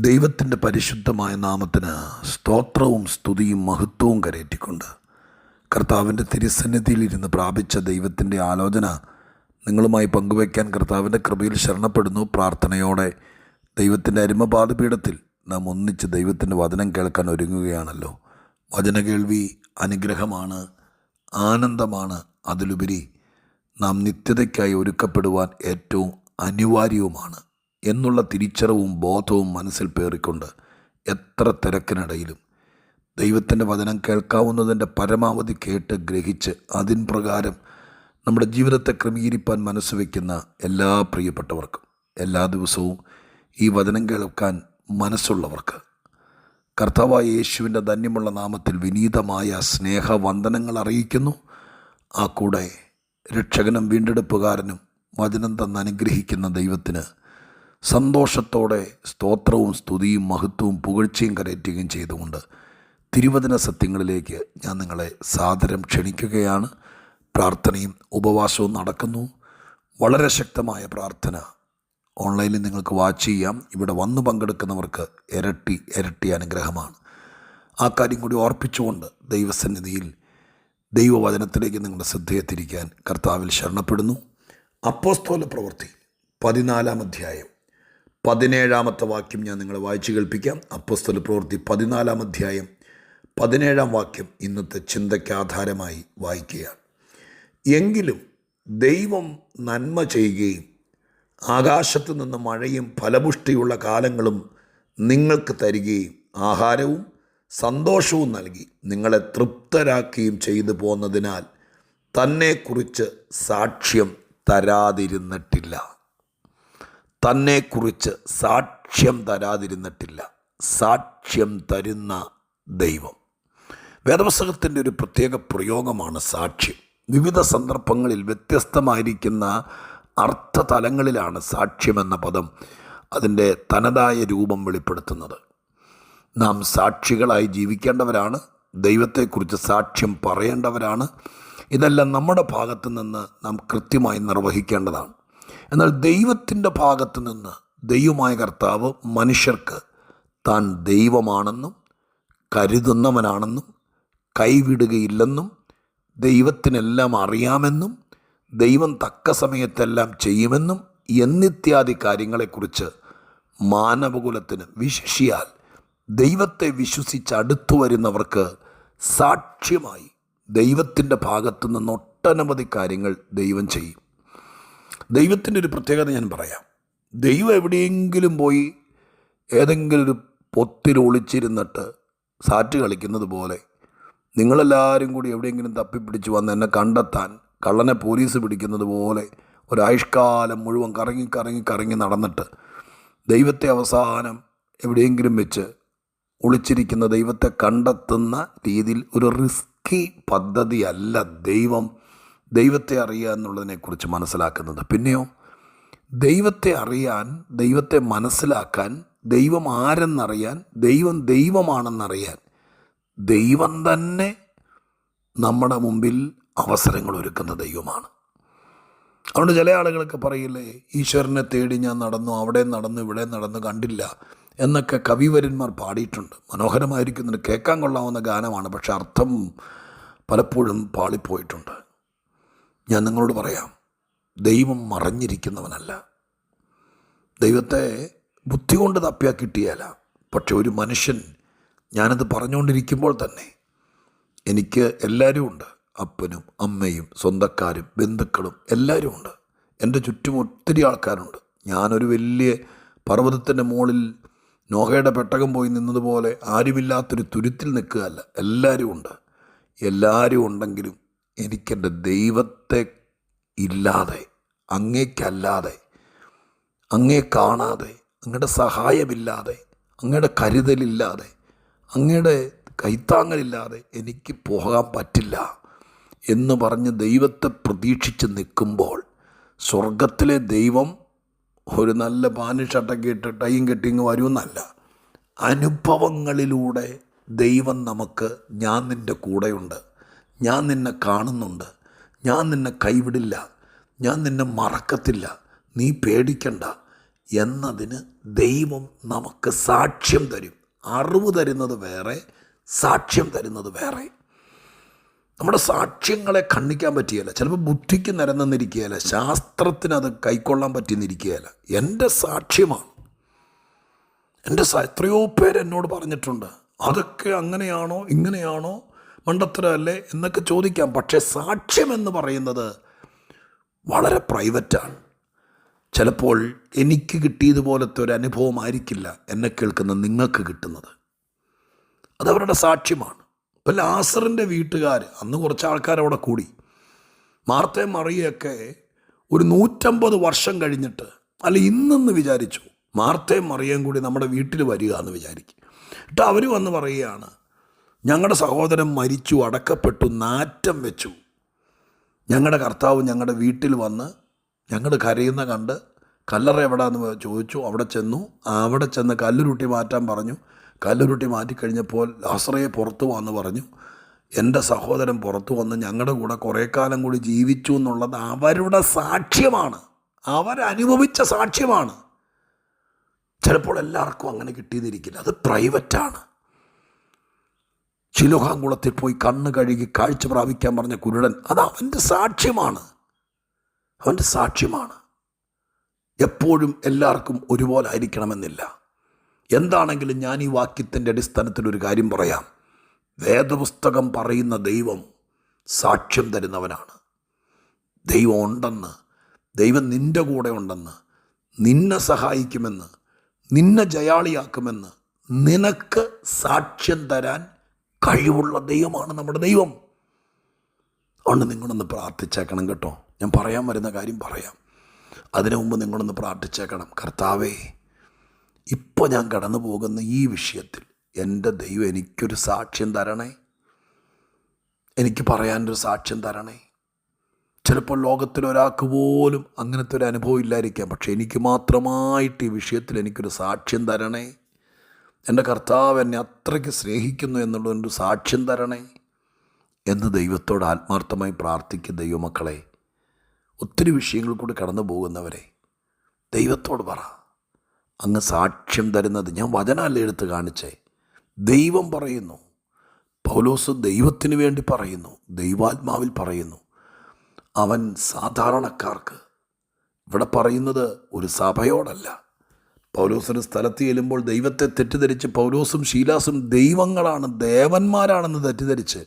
ദൈവത്തിന്റെ പരിശുദ്ധമായ നാമത്തിന് സ്തോത്രവും സ്തുതിയും മഹത്വവും കരയറ്റിക്കൊണ്ട് കർത്താവിന്റെ തിരുസന്നിധിയിലിരുന്ന് പ്രാപിച്ച ദൈവത്തിന്റെ ആലോചന നിങ്ങളുമായി പങ്കുവയ്ക്കാൻ കർത്താവിന്റെ കൃപയിൽ ശരണപ്പെടുന്നു. പ്രാർത്ഥനയോടെ ദൈവത്തിന്റെ അരുമപാതപീഠത്തിൽ നാം ഒന്നിച്ച് ദൈവത്തിന്റെ വചനം കേൾക്കാൻ ഒരുങ്ങുകയാണല്ലോ. വചനകേൾവി അനുഗ്രഹമാണ് ആനന്ദമാണ് അതിലുപരി നാം നിത്യതയ്ക്കായി ഒരുക്കപ്പെടുവാൻ ഏറ്റവും അനിവാര്യവുമാണ്. എന്നുള്ള തിരിച്ചറിവും ബോധവും മനസ്സിൽ പേറിക്കൊണ്ട് എത്ര തിരക്കിനിടയിലും. ദൈവത്തിന്റെ വചനം കേൾക്കാവുന്നതിന്റെ പരമാവധി കേട്ട് ഗ്രഹിച്ച് അതിൻ പ്രകാരം നമ്മുടെ ജീവിതത്തെ ക്രമീകരിപ്പാൻ മനസ്സ് വയ്ക്കുന്ന എല്ലാ പ്രിയപ്പെട്ടവർക്കും എല്ലാ ദിവസവും ഈ വചനം കേൾക്കാൻ മനസ്സുള്ളവർക്ക്. കർത്താവായ യേശുവിന്റെ ധന്യമുള്ള നാമത്തിൽ വിനീതമായ സ്നേഹവന്ദനങ്ങൾ അറിയിക്കുന്നു. ആ കൂടെ രക്ഷകനും വീണ്ടെടുപ്പുകാരനും വചനം തന്ന് അനുഗ്രഹിക്കുന്ന ദൈവത്തിന് സന്തോഷത്തോടെ സ്തോത്രവും സ്തുതിയും മഹത്വവും പുകഴ്ചയും കരയറ്റുകയും ചെയ്തുകൊണ്ട് തിരുവചന സത്യങ്ങളിലേക്ക് ഞാൻ നിങ്ങളെ സാദരം ക്ഷണിക്കുകയാണ്. പ്രാർത്ഥനയും ഉപവാസവും നടക്കുന്നു. വളരെ ശക്തമായ പ്രാർത്ഥന. ഓൺലൈനിൽ നിങ്ങൾക്ക് വാച്ച് ചെയ്യാം. ഇവിടെ വന്ന് പങ്കെടുക്കുന്നവർക്ക് ഇരട്ടി ഇരട്ടി അനുഗ്രഹമാണ്. ആ കാര്യം കൂടി ഓർപ്പിച്ചുകൊണ്ട് ദൈവസന്നിധിയിൽ ദൈവവചനത്തിലേക്ക് നിങ്ങളുടെ ശ്രദ്ധയെ തിരിക്കാൻ കർത്താവിൽ ശരണപ്പെടുന്നു. അപ്പോസ്തോല പ്രവൃത്തി പതിനാലാം അധ്യായം. പതിനേഴാമത്തെ വാക്യം ഞാൻ നിങ്ങളെ വായിച്ചു കേൾപ്പിക്കാം. അപ്പസ്തല പ്രവൃത്തി പതിനാലാം അധ്യായം പതിനേഴാം വാക്യം ഇന്നത്തെ ചിന്തയ്ക്ക് ആധാരമായി വായിക്കുകയാണ്. എങ്കിലും ദൈവം നന്മ ചെയ്യുകയും ആകാശത്തു നിന്ന് മഴയും ഫലപുഷ്ടിയുള്ള കാലങ്ങളും നിങ്ങൾക്ക് തരികയും ആഹാരവും സന്തോഷവും നൽകി നിങ്ങളെ തൃപ്തരാക്കുകയും ചെയ്തു പോന്നതിനാൽ തന്നെക്കുറിച്ച് സാക്ഷ്യം തരാതിരുന്നിട്ടില്ല. തന്നെക്കുറിച്ച് സാക്ഷ്യം തരാതിരുന്നിട്ടില്ല. സാക്ഷ്യം തരുന്ന ദൈവം. വേദപുസ്തകത്തിന്റെ ഒരു പ്രത്യേക പ്രയോഗമാണ് സാക്ഷ്യം. വിവിധ സന്ദർഭങ്ങളിൽ വ്യത്യസ്തമായിരിക്കുന്ന അർത്ഥതലങ്ങളിലാണ് സാക്ഷ്യമെന്ന പദം അതിന്റെ തനതായ രൂപം വെളിപ്പെടുത്തുന്നത്. നാം സാക്ഷികളായി ജീവിക്കേണ്ടവരാണ് ദൈവത്തെക്കുറിച്ച് സാക്ഷ്യം പറയേണ്ടവരാണ്. ഇതെല്ലാം നമ്മുടെ ഭാഗത്തു നിന്ന് നാം കൃത്യമായി നിർവഹിക്കേണ്ടതാണ്. എന്നാൽ ദൈവത്തിന്റെ ഭാഗത്ത് നിന്ന് ദൈവമായ കർത്താവ് മനുഷ്യർക്ക് താൻ ദൈവമാണെന്നും കരുതുന്നവനാണെന്നും കൈവിടുകയില്ലെന്നും ദൈവത്തിനെല്ലാം അറിയാമെന്നും ദൈവം തക്ക സമയത്തെല്ലാം ചെയ്യുമെന്നും എന്നിത്യാദി കാര്യങ്ങളെക്കുറിച്ച് മാനവകുലത്തിന് വിശിഷിയാൽ ദൈവത്തെ വിശ്വസിച്ച് അടുത്തു വരുന്നവർക്ക് സാക്ഷ്യമായി ദൈവത്തിന്റെ ഭാഗത്തു നിന്ന് ഒട്ടനവധി കാര്യങ്ങൾ ദൈവം ചെയ്യും. ദൈവത്തിന്റെ ഒരു പ്രത്യേകത ഞാൻ പറയാം. ദൈവം എവിടെയെങ്കിലും പോയി ഏതെങ്കിലും ഒരു പൊത്തിൽ ഒളിച്ചിരുന്നിട്ട് സാറ്റ് കളിക്കുന്നത് പോലെ നിങ്ങളെല്ലാവരും കൂടി എവിടെയെങ്കിലും തപ്പിപ്പിടിച്ച് വന്ന് എന്നെ കണ്ടെത്താൻ കള്ളനെ പോലീസ് പിടിക്കുന്നത് പോലെ ഒരായുഷ്കാലം മുഴുവൻ കറങ്ങി കറങ്ങി കറങ്ങി നടന്നിട്ട് ദൈവത്തെ അവസാനം എവിടെയെങ്കിലും വെച്ച് ഒളിച്ചിരിക്കുന്ന ദൈവത്തെ കണ്ടെത്തുന്ന രീതിയിൽ ഒരു റിസ്കി പദ്ധതിയല്ല ദൈവം ദൈവത്തെ അറിയുക എന്നുള്ളതിനെക്കുറിച്ച് മനസ്സിലാക്കുന്നത്. പിന്നെയോ ദൈവത്തെ അറിയാൻ ദൈവത്തെ മനസ്സിലാക്കാൻ ദൈവം ആരെന്നറിയാൻ ദൈവം ദൈവമാണെന്നറിയാൻ ദൈവം തന്നെ നമ്മുടെ മുമ്പിൽ അവസരങ്ങൾ ഒരുക്കുന്ന ദൈവമാണ്. അതുകൊണ്ട് ചില ആളുകളൊക്കെ പറയില്ലേ ഈശ്വരനെ തേടി ഞാൻ നടന്നു അവിടെ നടന്നു ഇവിടെ നടന്നു കണ്ടില്ല എന്നൊക്കെ കവിവരന്മാർ പാടിയിട്ടുണ്ട്. മനോഹരമായിരിക്കുന്നതിന് കേൾക്കാൻ കൊള്ളാവുന്ന ഗാനമാണ് പക്ഷെ അർത്ഥം പലപ്പോഴും പാളിപ്പോയിട്ടുണ്ട്. ഞാൻ നിങ്ങളോട് പറയാം ദൈവം മറഞ്ഞിരിക്കുന്നവനല്ല. ദൈവത്തെ ബുദ്ധി കൊണ്ട് തപ്പിയാൽ കിട്ടിയാല. പക്ഷെ ഒരു മനുഷ്യൻ ഞാനത് പറഞ്ഞുകൊണ്ടിരിക്കുമ്പോൾ തന്നെ എനിക്ക് എല്ലാവരും ഉണ്ട്. അപ്പനും അമ്മയും സ്വന്തക്കാരും ബന്ധുക്കളും എല്ലാവരും ഉണ്ട്. എന്റെ ചുറ്റും ഒത്തിരി ആൾക്കാരുണ്ട്. ഞാനൊരു വലിയ പർവതത്തിന്റെ മുകളിൽ നോഹയുടെ പെട്ടകം പോയി നിന്നതുപോലെ ആരുമില്ലാത്തൊരു തുരുത്തിൽ നിൽക്കുകയല്ല. എല്ലാവരും ഉണ്ട്. എല്ലാവരും ഉണ്ടെങ്കിലും എനിക്കെന്റെ ദൈവത്തെ ഇല്ലാതെ അങ്ങേക്കല്ലാതെ അങ്ങേ കാണാതെ അങ്ങയുടെ സഹായമില്ലാതെ അങ്ങയുടെ കരുതലില്ലാതെ അങ്ങയുടെ കൈത്താങ്ങലില്ലാതെ എനിക്ക് പോകാൻ പറ്റില്ല എന്ന് പറഞ്ഞ് ദൈവത്തെ പ്രതീക്ഷിച്ച് നിൽക്കുമ്പോൾ സ്വർഗത്തിലെ ദൈവം ഒരു നല്ല പാനിഷട്ടൊക്കെ ഇട്ട് ടൈം കെട്ടിങ് വരുമെന്നല്ല. അനുഭവങ്ങളിലൂടെ ദൈവം നമുക്ക് ഞാൻ നിന്റെ കൂടെയുണ്ട്. ഞാൻ നിന്നെ കാണുന്നുണ്ട്. ഞാൻ നിന്നെ കൈവിടില്ല. ഞാൻ നിന്നെ മറക്കത്തില്ല. നീ പേടിക്കണ്ട. എന്നതിന് ദൈവം നമുക്ക് സാക്ഷ്യം തരും. അറിവ് തരുന്നത് വേറെ സാക്ഷ്യം തരുന്നത് വേറെ. നമ്മുടെ സാക്ഷ്യങ്ങളെ ഖണ്ഡിക്കാൻ പറ്റിയല്ല ചിലപ്പോൾ ബുദ്ധിക്ക് നിരന്നിരിക്കുകയല്ല ശാസ്ത്രത്തിന് അത് കൈക്കൊള്ളാൻ പറ്റിയെന്നിരിക്കുകയല്ല എന്റെ സാക്ഷ്യമാണ്. എന്റെ എത്രയോ പേര് എന്നോട് പറഞ്ഞിട്ടുണ്ട്. അതൊക്കെ അങ്ങനെയാണോ ഇങ്ങനെയാണോ? മണ്ടത്തരമല്ലേ എന്നൊക്കെ ചോദിക്കാം. പക്ഷേ സാക്ഷ്യം എന്ന് പറയുന്നത് വളരെ പ്രൈവറ്റാണ്. ചിലപ്പോൾ എനിക്ക് കിട്ടിയതുപോലത്തെ ഒരു അനുഭവമായിരിക്കില്ല എന്നെ കേൾക്കുന്ന നിങ്ങൾക്ക് കിട്ടുന്നത്. അതവരുടെ സാക്ഷ്യമാണ്. ഇപ്പം ലാസറിന്റെ വീട്ടുകാർ അന്ന് കുറച്ച് ആൾക്കാർ അവിടെ കൂടി മാർത്തെ മറിയൊക്കെ ഒരു നൂറ്റമ്പത് വർഷം കഴിഞ്ഞിട്ട് അല്ല ഇന്നെന്ന് വിചാരിച്ചു മാർത്തയും മറിയയും കൂടി നമ്മുടെ വീട്ടിൽ വരിക എന്ന് വിചാരിക്കും. എന്നിട്ട് അവർ വന്ന് പറയുകയാണ് ഞങ്ങളുടെ സഹോദരൻ മരിച്ചു അടക്കപ്പെട്ടു നാറ്റം വെച്ചു. ഞങ്ങളുടെ കർത്താവ് ഞങ്ങളുടെ വീട്ടിൽ വന്ന് ഞങ്ങൾ കരയുന്ന കണ്ട് കല്ലറ എവിടാന്ന് ചോദിച്ചു. അവിടെ ചെന്നു. അവിടെ ചെന്ന് കല്ലുരുട്ടി മാറ്റാൻ പറഞ്ഞു. കല്ലുരുട്ടി മാറ്റിക്കഴിഞ്ഞപ്പോൾ ലാസറയെ പുറത്തു വന്ന് പറഞ്ഞു എന്റെ സഹോദരൻ പുറത്തു വന്ന് ഞങ്ങളുടെ കൂടെ കുറേ കാലം കൂടി ജീവിച്ചു എന്നുള്ളത് അവരുടെ സാക്ഷ്യമാണ്. അവരനുഭവിച്ച സാക്ഷ്യമാണ്. ചിലപ്പോൾ എല്ലാവർക്കും അങ്ങനെ കിട്ടിയെന്നിരിക്കില്ല അത് പ്രൈവറ്റാണ് ശിലോഹാങ്കുളത്തിൽ പോയി കണ്ണ് കഴുകി കാഴ്ച പ്രാപിക്കാൻ പറഞ്ഞ കുരുടൻ അത് അവന്റെ സാക്ഷ്യമാണ്. അവന്റെ സാക്ഷ്യമാണ്. എപ്പോഴും എല്ലാവർക്കും ഒരുപോലെ ആയിരിക്കണമെന്നില്ല. എന്താണെങ്കിലും ഞാൻ ഈ വാക്യത്തിന്റെ അടിസ്ഥാനത്തിൽ ഒരു കാര്യം പറയാം. വേദപുസ്തകം പറയുന്ന ദൈവം സാക്ഷ്യം തരുന്നവനാണ്. ദൈവം ഉണ്ടെന്ന് ദൈവം നിന്റെ കൂടെ ഉണ്ടെന്ന് നിന്നെ സഹായിക്കുമെന്ന് നിന്നെ ജയാളിയാക്കുമെന്ന് നിനക്ക് സാക്ഷ്യം തരാൻ കഴിവുള്ള ദൈവമാണ് നമ്മുടെ ദൈവം. അതുകൊണ്ട് നിങ്ങളൊന്ന് പ്രാർത്ഥിച്ചേക്കണം കേട്ടോ. ഞാൻ പറയാൻ വരുന്ന കാര്യം പറയാം. അതിനു മുമ്പ് നിങ്ങളൊന്ന് പ്രാർത്ഥിച്ചേക്കണം. കർത്താവേ ഇപ്പോൾ ഞാൻ കടന്നു പോകുന്ന ഈ വിഷയത്തിൽ എന്റെ ദൈവം എനിക്കൊരു സാക്ഷ്യം തരണേ. എനിക്ക് പറയാനൊരു സാക്ഷ്യം തരണേ. ചിലപ്പോൾ ലോകത്തിൽ ഒരാൾക്ക് പോലും അങ്ങനത്തെ ഒരു അനുഭവം ഇല്ലായിരിക്കാം. പക്ഷേ എനിക്ക് മാത്രമായിട്ട് ഈ വിഷയത്തിൽ എനിക്കൊരു സാക്ഷ്യം തരണേ. എന്റെ കർത്താവ് എന്നെ അത്രയ്ക്ക് സ്നേഹിക്കുന്നു എന്നുള്ളൊരു സാക്ഷ്യം തരണേ എന്ന് ദൈവത്തോട് ആത്മാർത്ഥമായി പ്രാർത്ഥിക്കും ദൈവമക്കളെ. ഒത്തിരി വിഷയങ്ങൾ കൂടി കടന്നു പോകുന്നവരെ ദൈവത്തോട് പറ. അങ്ങ് സാക്ഷ്യം തരുന്നത് ഞാൻ വചനമല്ല എടുത്ത് കാണിച്ചേ. ദൈവം പറയുന്നു. പൗലോസ് ദൈവത്തിന് വേണ്ടി പറയുന്നു. ദൈവാത്മാവിൽ പറയുന്നു. അവൻ സാധാരണക്കാർക്ക് ഇവിടെ പറയുന്നത് ഒരു സഭയോടല്ല. പൗലോസിന് സ്ഥലത്ത് ചെല്ലുമ്പോൾ ദൈവത്തെ തെറ്റിദ്ധരിച്ച് പൗലോസും ശീലാസും ദൈവങ്ങളാണ് ദേവന്മാരാണെന്ന് തെറ്റിദ്ധരിച്ച്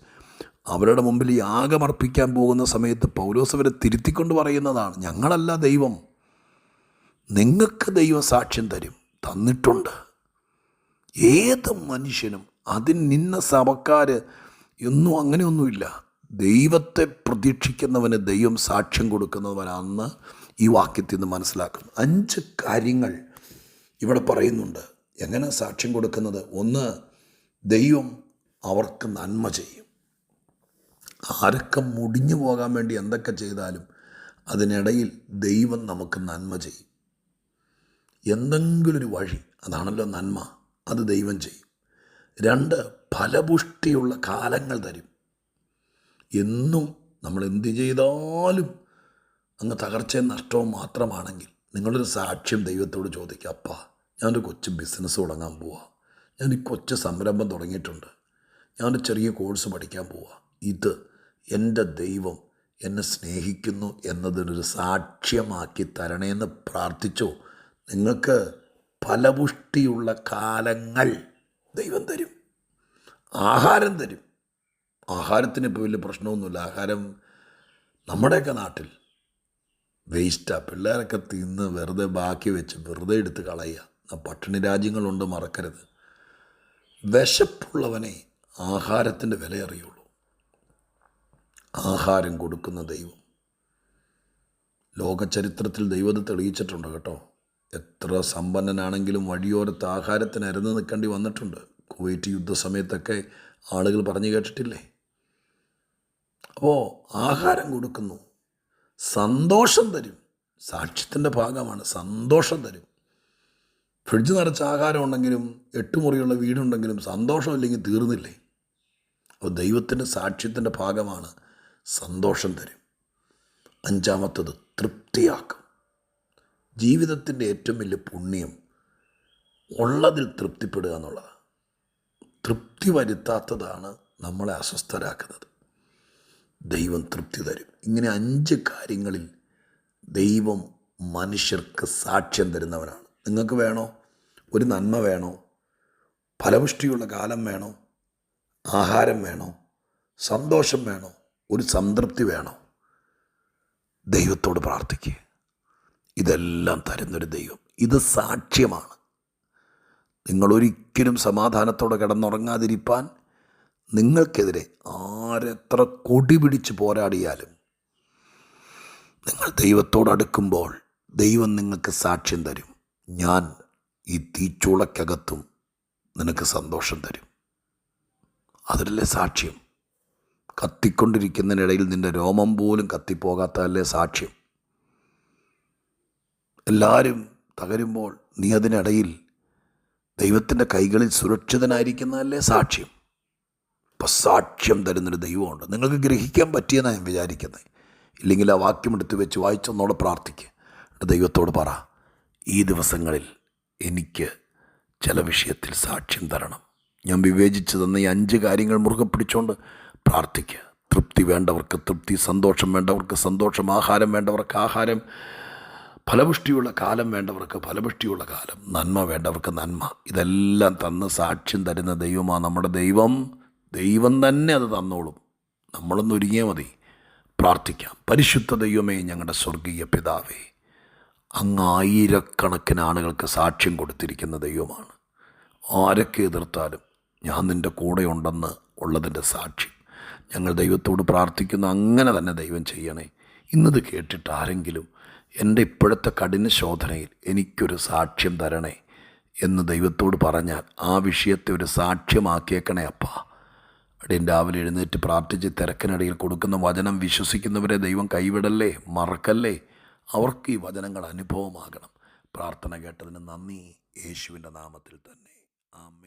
അവരുടെ മുമ്പിൽ യാഗമർപ്പിക്കാൻ പോകുന്ന സമയത്ത് പൗലോസ് അവരെ തിരുത്തിക്കൊണ്ട് പറയുന്നതാണ് ഞങ്ങളല്ല ദൈവം. നിങ്ങൾക്ക് ദൈവം സാക്ഷ്യം തരും തന്നിട്ടുണ്ട്. ഏത് മനുഷ്യനും അതിന് നിന്ന സഭക്കാർ എന്നും അങ്ങനെയൊന്നുമില്ല. ദൈവത്തെ പ്രതീക്ഷിക്കുന്നവന് ദൈവം സാക്ഷ്യം കൊടുക്കുന്നവനാണെന്ന് ഈ വാക്യത്തിൽ നിന്ന് മനസ്സിലാക്കും അഞ്ച് കാര്യങ്ങൾ ഇവിടെ പറയുന്നുണ്ട്. എങ്ങനെ സാക്ഷ്യം കൊടുക്കുന്നത്? ഒന്ന് ദൈവം അവർക്ക് നന്മ ചെയ്യും. ആരൊക്കെ മുടിഞ്ഞു പോകാൻ വേണ്ടി എന്തൊക്കെ ചെയ്താലും അതിനിടയിൽ ദൈവം നമുക്ക് നന്മ ചെയ്യും. എന്തെങ്കിലും ഒരു വഴി അതാണല്ലോ നന്മ അത് ദൈവം ചെയ്യും. രണ്ട് ഫലപുഷ്ടിയുള്ള കാലങ്ങൾ തരും. എന്നും നമ്മൾ എന്ത് ചെയ്താലും അങ്ങ് തകർച്ചയും നഷ്ടവും മാത്രമാണെങ്കിൽ നിങ്ങളൊരു സാക്ഷ്യം ദൈവത്തോട് ചോദിക്കുക അപ്പാ ഞാനൊരു കൊച്ചു ബിസിനസ് തുടങ്ങാൻ പോവാ. ഈ കൊച്ചു സംരംഭം തുടങ്ങിയിട്ടുണ്ട്. ഞാനൊരു ചെറിയ കോഴ്സ് പഠിക്കാൻ പോവാ. ഇത് എന്റെ ദൈവം എന്നെ സ്നേഹിക്കുന്നു എന്നതിനൊരു സാക്ഷ്യമാക്കി തരണേന്ന് പ്രാർത്ഥിച്ചോ. നിങ്ങൾക്ക് ഫലപുഷ്ടിയുള്ള കാലങ്ങൾ ദൈവം തരും. ആഹാരം തരും. ആഹാരത്തിന് ഇപ്പോൾ വലിയ പ്രശ്നമൊന്നുമില്ല. ആഹാരം നമ്മുടെയൊക്കെ നാട്ടിൽ വേസ്റ്റാണ് പിള്ളേരൊക്കെ തിന്ന് വെറുതെ ബാക്കി വെച്ച് വെറുതെ എടുത്ത് കളയുക. പട്ടിണി രാജ്യങ്ങളുണ്ട് മറക്കരുത്. വിശപ്പുള്ളവനെ ആഹാരത്തിന്റെ വില അറിയുള്ളൂ. ആഹാരം കൊടുക്കുന്ന ദൈവം. ലോകചരിത്രത്തിൽ ദൈവത്തെ തെളിയിച്ചിട്ടുണ്ട് കേട്ടോ. എത്ര സമ്പന്നനാണെങ്കിലും വഴിയോരത്ത് ആഹാരത്തിന് അരുന്ന് നിൽക്കേണ്ടി വന്നിട്ടുണ്ട്. കുവൈറ്റ് യുദ്ധസമയത്തൊക്കെ ആളുകൾ പറഞ്ഞു കേട്ടിട്ടില്ലേ? അപ്പോൾ ആഹാരം കൊടുക്കുന്നു. സന്തോഷം തരും. സാക്ഷ്യത്തിന്റെ ഭാഗമാണ് സന്തോഷം തരും. ഫ്രിഡ്ജ് നിറച്ച ആഹാരം ഉണ്ടെങ്കിലും എട്ട് മുറിയുള്ള വീടുണ്ടെങ്കിലും സന്തോഷമില്ലെങ്കിൽ തീർന്നില്ലേ? അപ്പോൾ ദൈവത്തിന്റെ സാക്ഷ്യത്തിന്റെ ഭാഗമാണ് സന്തോഷം തരും. അഞ്ചാമത്തത് തൃപ്തിയാക്കും. ജീവിതത്തിന്റെ ഏറ്റവും വലിയ പുണ്യം ഉള്ളതിൽ തൃപ്തിപ്പെടുക എന്നുള്ളതാണ്. തൃപ്തി വരുത്താത്തതാണ് നമ്മളെ അസ്വസ്ഥരാക്കുന്നത്. ദൈവം തൃപ്തി തരും. ഇങ്ങനെ അഞ്ച് കാര്യങ്ങളിൽ ദൈവം മനുഷ്യർക്ക് സാക്ഷ്യം തരുന്നവനാണ്. നിങ്ങൾക്ക് വേണോ? ഒരു നന്മ വേണോ? ഫലപുഷ്ടിയുള്ള കാലം വേണോ? ആഹാരം വേണോ? സന്തോഷം വേണോ? ഒരു സംതൃപ്തി വേണോ? ദൈവത്തോട് പ്രാർത്ഥിക്കുക ഇതെല്ലാം തരുന്നൊരു ദൈവം. ഇത് സാക്ഷ്യമാണ്. നിങ്ങളൊരിക്കലും സമാധാനത്തോടെ കിടന്നുറങ്ങാതിരിപ്പാൻ നിങ്ങൾക്കെതിരെ ആരെത്ര കൊടി പിടിച്ച് പോരാടിയാലും നിങ്ങൾ ദൈവത്തോട് അടുക്കുമ്പോൾ ദൈവം നിങ്ങൾക്ക് സാക്ഷ്യം തരും. ഞാൻ ഈ തീച്ചൂളക്കകത്തും നിനക്ക് സന്തോഷം തരും. അതിലല്ലേ സാക്ഷ്യം? കത്തിക്കൊണ്ടിരിക്കുന്നതിനിടയിൽ നിന്റെ രോമം പോലും കത്തിപ്പോകാത്തതല്ലേ സാക്ഷ്യം? എല്ലാവരും തകരുമ്പോൾ നീ അതിനിടയിൽ ദൈവത്തിന്റെ കൈകളിൽ സുരക്ഷിതനായിരിക്കുന്നതല്ലേ സാക്ഷ്യം? ഇപ്പം സാക്ഷ്യം തരുന്നൊരു ദൈവമുണ്ട്. നിങ്ങൾക്ക് ഗ്രഹിക്കാൻ പറ്റിയെന്നാണ് ഞാൻ വിചാരിക്കുന്നത്. ഇല്ലെങ്കിൽ ആ വാക്യം എടുത്ത് വെച്ച് വായിച്ചൊന്നോടെ പ്രാർത്ഥിക്കുക ദൈവത്തോട് പറ ഈ ദിവസങ്ങളിൽ എനിക്ക് ചില വിഷയത്തിൽ സാക്ഷ്യം തരണം. ഞാൻ വിവേചിച്ച് തന്ന ഈ അഞ്ച് കാര്യങ്ങൾ മുറുകെ പിടിച്ചുകൊണ്ട് പ്രാർത്ഥിക്കുക തൃപ്തി വേണ്ടവർക്ക് തൃപ്തി സന്തോഷം വേണ്ടവർക്ക് സന്തോഷം ആഹാരം വേണ്ടവർക്ക് ആഹാരം ഫലപുഷ്ടിയുള്ള കാലം വേണ്ടവർക്ക് ഫലപുഷ്ടിയുള്ള കാലം നന്മ വേണ്ടവർക്ക് നന്മ. ഇതെല്ലാം തന്ന് സാക്ഷ്യം തരുന്ന ദൈവമാണ് നമ്മുടെ ദൈവം. ദൈവം തന്നെ അത് തന്നോളും. നമ്മളൊന്ന് ഒരുങ്ങിയാൽ മതി. പ്രാർത്ഥിക്കാം. പരിശുദ്ധ ദൈവമേ ഞങ്ങളുടെ സ്വർഗീയ പിതാവേ അങ്ങ് ആയിരക്കണക്കിന് ആളുകൾക്ക് സാക്ഷ്യം കൊടുത്തിരിക്കുന്ന ദൈവമാണ്. ആരൊക്കെ എതിർത്താലും ഞാൻ നിന്റെ കൂടെ ഉണ്ടെന്ന് ഉള്ളതിന്റെ സാക്ഷി ഞങ്ങൾ ദൈവത്തോട് പ്രാർത്ഥിക്കുന്ന അങ്ങനെ തന്നെ ദൈവം ചെയ്യണേ. ഇന്നത് കേട്ടിട്ട് ആരെങ്കിലും എന്റെ ഇപ്പോഴത്തെ കഠിന ശോധനയിൽ എനിക്കൊരു സാക്ഷ്യം തരണേ എന്ന് ദൈവത്തോട് പറഞ്ഞാൽ ആ വിഷയത്തെ ഒരു സാക്ഷ്യമാക്കിയേക്കണേ അപ്പാ. അടിയൻ രാവിലെ എഴുന്നേറ്റ് പ്രാർത്ഥിച്ച് തിരക്കിനിടയിൽ കൊടുക്കുന്ന വചനം വിശ്വസിക്കുന്നവരെ ദൈവം കൈവിടല്ലേ മറക്കല്ലേ? അവർക്ക് ഈ വചനങ്ങൾ അനുഭവമാകണം. പ്രാർത്ഥന കേട്ടതിന് നന്ദി. യേശുവിന്റെ നാമത്തിൽ തന്നെ. ആമേ